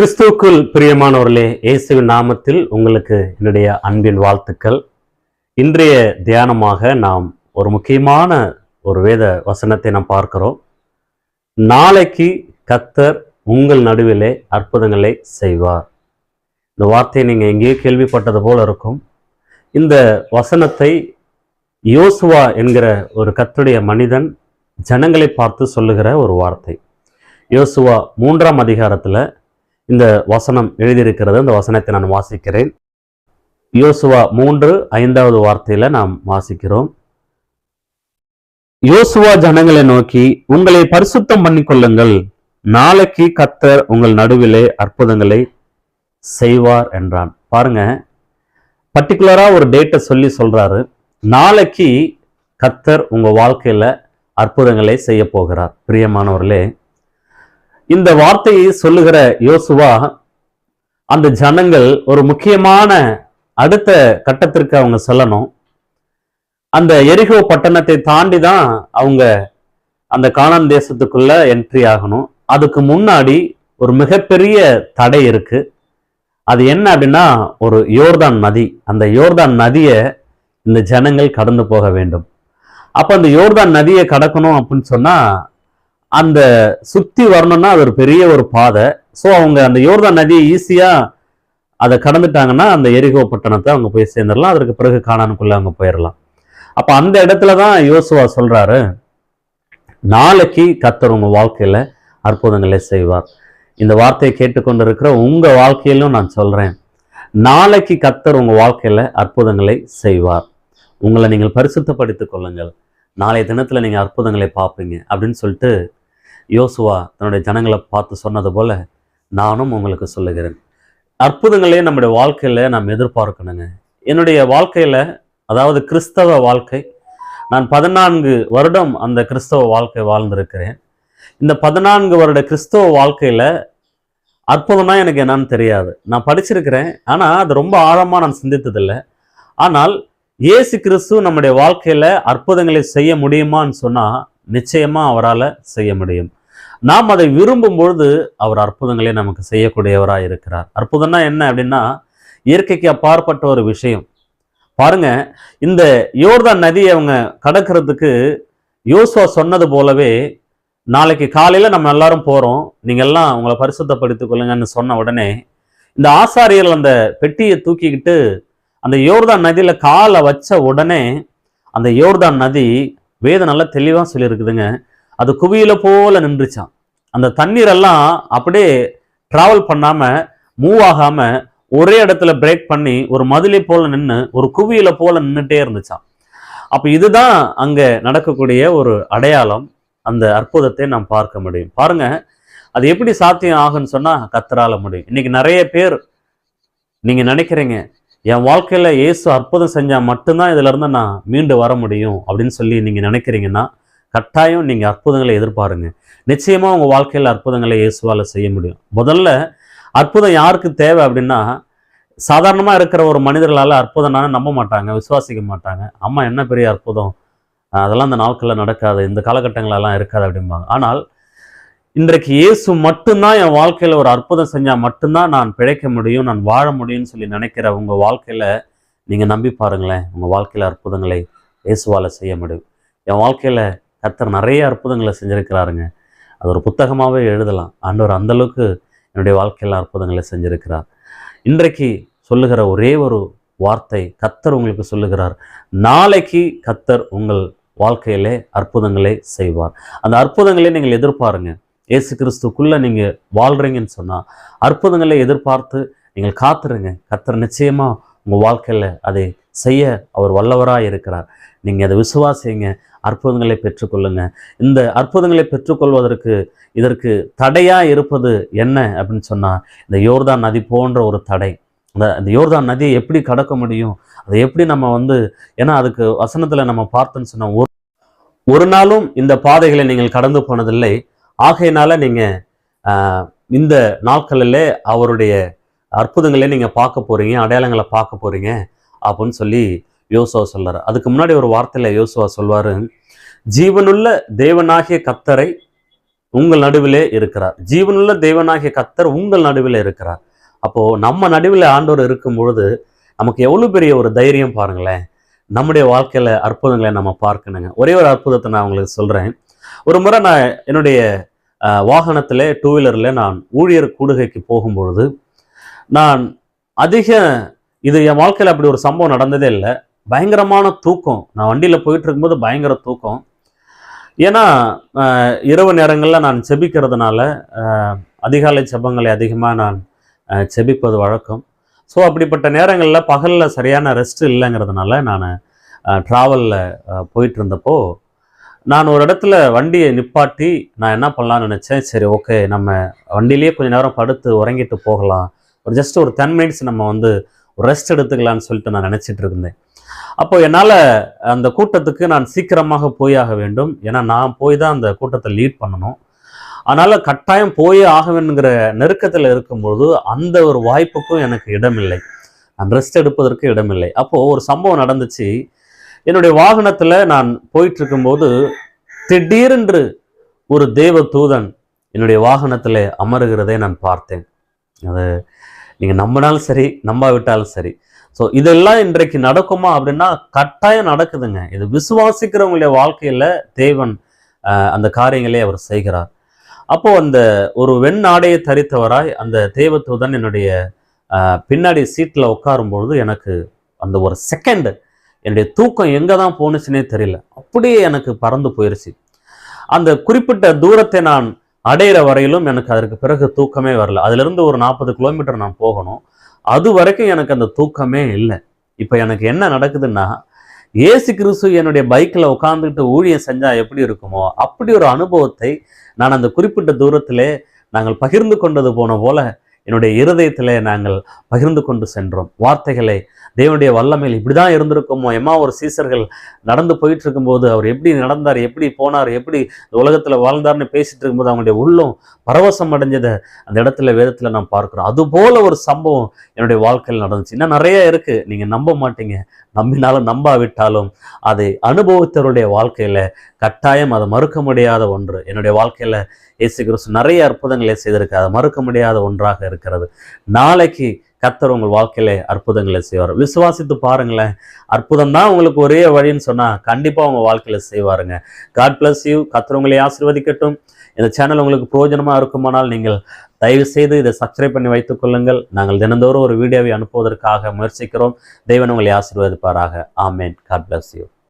கிறிஸ்துவுக்குள் பிரியமானவர்களே இயேசுவின் நாமத்தில் உங்களுக்கு என்னுடைய அன்பின் வாழ்த்துக்கள். இன்றைய தியானமாக நாம் ஒரு முக்கியமான ஒரு வேத வசனத்தை நாம் பார்க்கிறோம். நாளைக்கு கத்தர் உங்கள் நடுவிலே அற்புதங்களை செய்வார். இந்த வார்த்தையை நீங்கள் எங்கேயோ கேள்விப்பட்டது போல இருக்கும். இந்த வசனத்தை யோசுவா என்கிற ஒரு கத்துடைய மனிதன் ஜனங்களை பார்த்து சொல்லுகிற ஒரு வார்த்தை. யோசுவா மூன்றாம் அதிகாரத்தில் இந்த வசனம் எழுதியிருக்கிறது. அந்த வசனத்தை நான் வாசிக்கிறேன். யோசுவா மூன்று ஐந்தாவது வார்த்தையில நாம் வாசிக்கிறோம். யோசுவா ஜனங்களை நோக்கி உங்களை பரிசுத்தம் பண்ணிக்கொள்ளுங்கள். நாளைக்கு கத்தர் உங்கள் நடுவிலே அற்புதங்களை செய்வார் என்றான். பாருங்க பர்டிகுலரா ஒரு டேட்டை சொல்லி சொல்றாரு. நாளைக்கு கத்தர் உங்க வாழ்க்கையில அற்புதங்களை செய்ய போகிறார். பிரியமானவர்களே இந்த வார்த்தையை சொல்லுகிற யோசுவா அந்த ஜனங்கள் ஒரு முக்கியமான அடுத்த கட்டத்திற்கு அவங்க சொல்லணும். அந்த எரிகோ பட்டணத்தை தாண்டி தான் அவங்க அந்த காணான் தேசத்துக்குள்ள என்ட்ரி ஆகணும். அதுக்கு முன்னாடி ஒரு மிகப்பெரிய தடை இருக்கு. அது என்ன அப்படின்னா ஒரு யோர்தான் நதி. அந்த யோர்தான் நதியை இந்த ஜனங்கள் கடந்து போக வேண்டும். அப்போ அந்த யோர்தான் நதியை கடக்கணும் அப்படின்னு சொன்னால் அந்த சுத்தி வரணும்னா அது ஒரு பெரிய ஒரு பாதை. ஸோ அவங்க அந்த யோர்தான் நதியை ஈஸியாக அதை கடந்துட்டாங்கன்னா அந்த எரிகோ பட்டணத்தை அவங்க போய் சேர்ந்துடலாம். அதற்கு பிறகு காணானுக்குள்ளே அவங்க போயிடலாம். அப்போ அந்த இடத்துல தான் யோசுவா சொல்கிறாரு நாளைக்கு கத்தர் உங்கள் வாழ்க்கையில் அற்புதங்களை செய்வார். இந்த வார்த்தையை கேட்டுக்கொண்டிருக்கிற உங்கள் வாழ்க்கையிலும் நான் சொல்கிறேன் நாளைக்கு கத்தர் உங்கள் வாழ்க்கையில் அற்புதங்களை செய்வார். உங்களை நீங்கள் பரிசுத்தப்படுத்திக் கொள்ளுங்கள். நாளைய தினத்தில் நீங்கள் அற்புதங்களை பார்ப்பீங்க. அப்படின்னு சொல்லிட்டு யோசுவா தன்னுடைய ஜனங்களை பார்த்து சொன்னது போல நானும் உங்களுக்கு சொல்லுகிறேன். அற்புதங்களே நம்முடைய வாழ்க்கையில் நாம் எதிர்பார்க்கணுங்க. என்னுடைய வாழ்க்கையில் அதாவது கிறிஸ்தவ வாழ்க்கை நான் பதினான்கு வருடம் அந்த கிறிஸ்தவ வாழ்க்கை வாழ்ந்திருக்கிறேன். இந்த பதினான்கு வருட கிறிஸ்தவ வாழ்க்கையில் அற்புதம்னா எனக்கு என்னன்னு தெரியாது. நான் படிச்சிருக்கிறேன் ஆனால் அது ரொம்ப ஆழமாக நான் சிந்தித்ததில்லை. ஆனால் இயேசு கிறிஸ்து நம்முடைய வாழ்க்கையில் அற்புதங்களை செய்ய முடியுமான்னு சொன்னால் நிச்சயமாக அவரால் செய்ய முடியும். நாம் அதை விரும்பும் பொழுது அவர் அற்புதங்களை நமக்கு செய்யக்கூடியவராக இருக்கிறார். அற்புதம்னா என்ன அப்படின்னா இயற்கைக்கு அப்பாற்பட்ட ஒரு விஷயம். பாருங்க இந்த யோர்தான் நதியை அவங்க கடக்கிறதுக்கு யோசுவா சொன்னது போலவே நாளைக்கு காலையில் நம்ம எல்லாரும் போகிறோம் நீங்கள் எல்லாம் உங்களை பரிசுத்தப்படுத்திக் கொள்ளுங்கன்னு சொன்ன உடனே இந்த ஆசாரியர்கள் அந்த பெட்டியை தூக்கிக்கிட்டு அந்த யோர்தான் நதியில் காலை வச்ச உடனே அந்த யோர்தான் நதி வேதம் நல்லா தெளிவாக சொல்லியிருக்குதுங்க. அது குவியில் போல நின்றுச்சான். அந்த தண்ணீர் எல்லாம் அப்படியே டிராவல் பண்ணாம மூவ் ஆகாம ஒரே இடத்துல பிரேக் பண்ணி ஒரு மதுளை போல நின்று ஒரு குவியில் போல நின்றுட்டே இருந்துச்சான். அப்ப இதுதான் அங்க நடக்கக்கூடிய ஒரு அடையாளம். அந்த அற்புதத்தை நாம் பார்க்க முடியும். பாருங்க அது எப்படி சாத்தியம் ஆகுன்னு சொன்னா கத்தரால முடியும். இன்னைக்கு நிறைய பேர் நீங்க நினைக்கிறீங்க என் வாழ்க்கையில இயேசு அற்புதம் செஞ்சா மட்டும்தான் இதுல இருந்து நான் மீண்டு வர முடியும் அப்படின்னு சொல்லி நீங்க நினைக்கிறீங்கன்னா கட்டாயம் நீங்கள் அற்புதங்களை எதிர்பாருங்க. நிச்சயமாக உங்கள் வாழ்க்கையில் அற்புதங்களை இயேசுவால் செய்ய முடியும். முதல்ல அற்புதம் யாருக்கு தேவை அப்படின்னா சாதாரணமாக இருக்கிற ஒரு மனிதர்களால் அற்புதம்னா நம்ப மாட்டாங்க விசுவாசிக்க மாட்டாங்க. அம்மா என்ன பெரிய அற்புதம்? அதெல்லாம் அந்த நாட்களில் நடக்காது இந்த காலகட்டங்களெல்லாம் இருக்காது அப்படிம்பாங்க. ஆனால் இன்றைக்கு இயேசு மட்டும்தான் என் வாழ்க்கையில் ஒரு அற்புதம் செஞ்சால் மட்டும்தான் நான் பிழைக்க முடியும் நான் வாழ முடியும்னு சொல்லி நினைக்கிற உங்கள் வாழ்க்கையில் நீங்கள் நம்பி பாருங்களேன் உங்கள் வாழ்க்கையில் அற்புதங்களை இயேசுவால் செய்ய முடியும். என் வாழ்க்கையில் கர்த்தர் நிறைய அற்புதங்களை செஞ்சுருக்கிறாருங்க. அது ஒரு புத்தகமாகவே எழுதலாம். ஆண்டவர் அந்த அளவுக்கு என்னுடைய வாழ்க்கையில் அற்புதங்களை செஞ்சிருக்கிறார். இன்றைக்கு சொல்லுகிற ஒரே ஒரு வார்த்தை கத்தர் உங்களுக்கு சொல்லுகிறார். நாளைக்கு கத்தர் உங்கள் வாழ்க்கையிலே அற்புதங்களை செய்வார். அந்த அற்புதங்களை நீங்கள் எதிர்பாருங்க. இயேசு கிறிஸ்துக்குள்ளே நீங்கள் வாழ்கிறீங்கன்னு சொன்னால் அற்புதங்களை எதிர்பார்த்து நீங்கள் காத்துருங்க. கத்தர் நிச்சயமாக உங்கள் வாழ்க்கையில் அதை செய்ய அவர் வல்லவராக இருக்கிறார் நீங்கள் அதை விசுவாசிங்க. அற்புதங்களை பெற்றுக்கொள்ளுங்க. இந்த அற்புதங்களை பெற்றுக்கொள்வதற்கு இதற்கு தடையா இருப்பது என்ன அப்படின்னு சொன்னா இந்த யோர்தான் நதி போன்ற ஒரு தடை. அந்த யோர்தான் நதியை எப்படி கடக்க முடியும்? அதை எப்படி நம்ம வந்து ஏன்னா அதுக்கு வசனத்துல நம்ம பார்த்தோன்னு சொன்னால் ஒரு ஒரு நாளும் இந்த பாதைகளை நீங்கள் கடந்து போனதில்லை. ஆகையினால நீங்க இந்த நாட்களிலே அவருடைய அற்புதங்களை நீங்கள் பார்க்க போகிறீங்க அடையாளங்களை பார்க்க போகிறீங்க அப்படின்னு சொல்லி யோசுவா சொல்கிறார் அதுக்கு முன்னாடி ஒரு வார்த்தையில் யோசுவா சொல்வார் ஜீவனுள்ள தேவனாகிய கத்தரை உங்கள் நடுவிலே இருக்கிறார். ஜீவனுள்ள தேவனாகிய கத்தர் உங்கள் நடுவில் இருக்கிறார். அப்போது நம்ம நடுவில் ஆண்டவர் இருக்கும் பொழுது நமக்கு எவ்வளோ பெரிய ஒரு தைரியம் பாருங்களேன். நம்முடைய வாழ்க்கையில் அற்புதங்களை நம்ம பார்க்கணுங்க. ஒரே ஒரு அற்புதத்தை நான் உங்களுக்கு சொல்கிறேன் ஒரு முறை நான் என்னுடைய வாகனத்தில் வாகனத்திலே டூ வீலரில் நான் ஊழியர் கூடுகைக்கு போகும்பொழுது நான் அதிக இது என் வாழ்க்கையில் அப்படி ஒரு சம்பவம் நடந்ததே இல்லை. பயங்கரமான தூக்கம். நான் வண்டியில் போயிட்டு இருக்கும்போது பயங்கர தூக்கம். ஏன்னா இரவு நேரங்களில் நான் செபிக்கிறதுனால அதிகாலை செபங்களை அதிகமாக நான் செபிப்பது வழக்கம். ஸோ அப்படிப்பட்ட நேரங்களில் பகலில் சரியான ரெஸ்ட் இல்லைங்கிறதுனால நான் ட்ராவலில் போயிட்டு இருந்தப்போ நான் ஒரு இடத்துல வண்டியை நிப்பாட்டி நான் என்ன பண்ணலாம்னு நினச்சேன் சரி ஓகே நம்ம வண்டியிலேயே கொஞ்ச நேரம் படுத்து உறங்கிட்டு போகலாம். ஒரு ஜஸ்ட் ஒரு டென் மினிட்ஸ் நம்ம வந்து ரெஸ்ட் எடுத்துக்கலான்னு சொல்லிட்டு நான் நினச்சிட்டு இருந்தேன். அப்போ என்னால் அந்த கூட்டத்துக்கு நான் சீக்கிரமாக போய் ஆக வேண்டும். ஏன்னா நான் போய் தான் அந்த கூட்டத்தை லீட் பண்ணணும். அதனால் கட்டாயம் போயே ஆக வேணுங்கிற நெருக்கத்தில் இருக்கும்போது அந்த ஒரு வாய்ப்புக்கும் எனக்கு இடமில்லை. நான் ரெஸ்ட் எடுப்பதற்கு இடமில்லை. அப்போது ஒரு சம்பவம் நடந்துச்சு. என்னுடைய வாகனத்தில் நான் போயிட்டு இருக்கும்போது திடீரென்று ஒரு தேவ தூதன் என்னுடைய வாகனத்தில் அமருகிறதை நான் பார்த்தேன். அது நீங்கள் நம்பினாலும் சரி நம்பாவிட்டாலும் சரி. ஸோ இதெல்லாம் இன்றைக்கு நடக்குமா அப்படின்னா கட்டாயம் நடக்குதுங்க. இது விசுவாசிக்கிறவங்களுடைய வாழ்க்கையில் தேவன் அந்த காரியங்களே அவர் செய்கிறார். அப்போ அந்த ஒரு வெண் ஆடையை தரித்தவராய் அந்த தேவதூதன் என்னுடைய பின்னாடி சீட்டில் உட்காரும்பொழுது எனக்கு அந்த ஒரு செகண்டு என்னுடைய தூக்கம் எங்கே தான் போணுச்சுனே தெரியல. அப்படியே எனக்கு பறந்து போயிருச்சு. அந்த குறிப்பிட்ட தூரத்தை நான் அடையிற வரையிலும் எனக்கு அதற்கு பிறகு தூக்கமே வரல. அதுலேருந்து ஒரு நாற்பது கிலோமீட்டர் நான் போகணும். அது வரைக்கும் எனக்கு அந்த தூக்கமே இல்லை. இப்போ எனக்கு என்ன நடக்குதுன்னா ஏசு கிறிஸ்து என்னுடைய பைக்கில் உட்காந்துக்கிட்டு ஊழியம் செஞ்சால் எப்படி இருக்குமோ அப்படி ஒரு அனுபவத்தை நான் அந்த குறிப்பிட்ட தூரத்திலே நாங்கள் பகிர்ந்து கொண்டது போன போல என்னுடைய இருதயத்திலே நாங்கள் பகிர்ந்து கொண்டு சென்றோம். வார்த்தைகளை தேவனுடைய வல்லமையில் இப்படிதான் இருந்திருக்குமோ? எம்மா ஒரு சீசர்கள் நடந்து போயிட்டு இருக்கும்போது அவர் எப்படி நடந்தார்? எப்படி போனார்? எப்படி இந்த வாழ்ந்தார்னு பேசிட்டு இருக்கும்போது அவங்களுடைய உள்ளம் பரவசம் அடைஞ்சதை அந்த இடத்துல வேதத்தில் நாம் பார்க்குறோம். அதுபோல் ஒரு சம்பவம் என்னுடைய வாழ்க்கையில் நடந்துச்சு. இன்னும் நிறைய இருக்குது நீங்கள் நம்ப மாட்டீங்க. நம்பினாலும் நம்பாவிட்டாலும் அதை அனுபவித்தவருடைய வாழ்க்கையில் கட்டாயம் அதை மறுக்க முடியாத ஒன்று. என்னுடைய வாழ்க்கையில் இயேசு கிறிஸ்து நிறைய அற்புதங்களை செய்திருக்கு அதை மறுக்க முடியாத ஒன்றாக இருக்கிறது. நாளைக்கு கத்தர் உங்கள் வாழ்க்கையில அற்புதங்களை செய்வார். விசுவாசித்து பாருங்களேன். அற்புதம் தான் உங்களுக்கு ஒரே வழின்னு சொன்னா கண்டிப்பா உங்க வாழ்க்கையில செய்வாருங்க. காட் பிளஸ் யூ கர்த்தர் உங்களை ஆசீர்வதிக்கட்டும். இந்த சேனல் உங்களுக்கு பிரயோஜனமா இருக்குமானால் நீங்கள் தயவு செய்து இதை சப்ஸ்கிரைப் பண்ணி வைத்துக் கொள்ளுங்கள். நாங்கள் தினந்தோறும் ஒரு வீடியோவை அனுப்புவதற்காக முயற்சிக்கிறோம். தெய்வன் உங்களை ஆசீர்வதிப்பாராக. ஆமேன் காட் பிளஸ் யூ